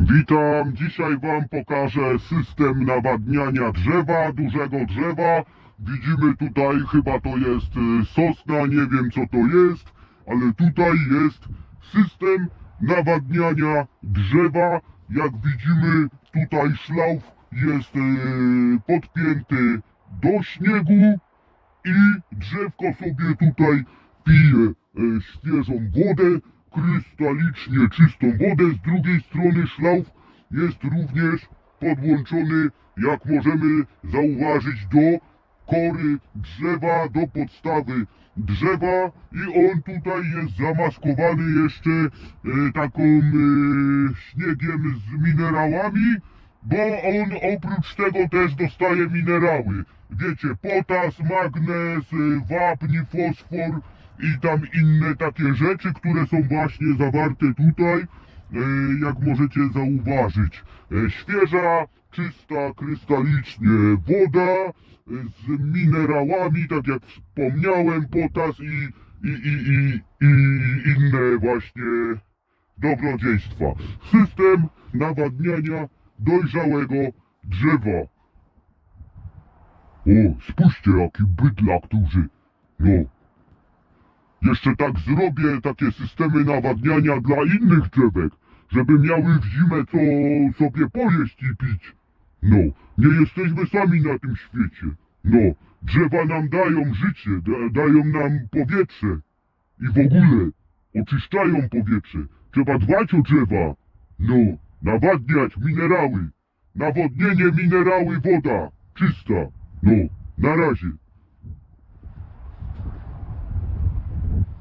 Witam, dzisiaj wam pokażę system nawadniania drzewa, dużego drzewa. Widzimy tutaj, chyba to jest y, sosna, nie wiem co to jest, ale tutaj jest system nawadniania drzewa. Jak widzimy, tutaj szlauf jest y, podpięty do śniegu i drzewko sobie tutaj pije e, świeżą wodę, krystalicznie czystą wodę. Z drugiej strony szlauf jest również podłączony, jak możemy zauważyć, do kory drzewa, do podstawy drzewa i on tutaj jest zamaskowany jeszcze e, taką e, śniegiem z minerałami, bo on oprócz tego też dostaje minerały. Wiecie, potas, magnez, y, wapń, fosfor i tam inne takie rzeczy, które są właśnie zawarte tutaj, y, jak możecie zauważyć. Y, Świeża, czysta, krystalicznie woda z minerałami, tak jak wspomniałem, potas i, i, i, i, i inne właśnie dobrodziejstwa. System nawadniania dojrzałego drzewa. O, spójrzcie jaki bydlak duży. No. Jeszcze tak zrobię takie systemy nawadniania dla innych drzewek, żeby miały w zimę co sobie pojeść i pić. No, nie jesteśmy sami na tym świecie. No, drzewa nam dają życie, da, dają nam powietrze. I w ogóle oczyszczają powietrze. Trzeba dbać o drzewa. No, nawadniać minerały. Nawodnienie, minerały, woda. Czysta. No, na razie.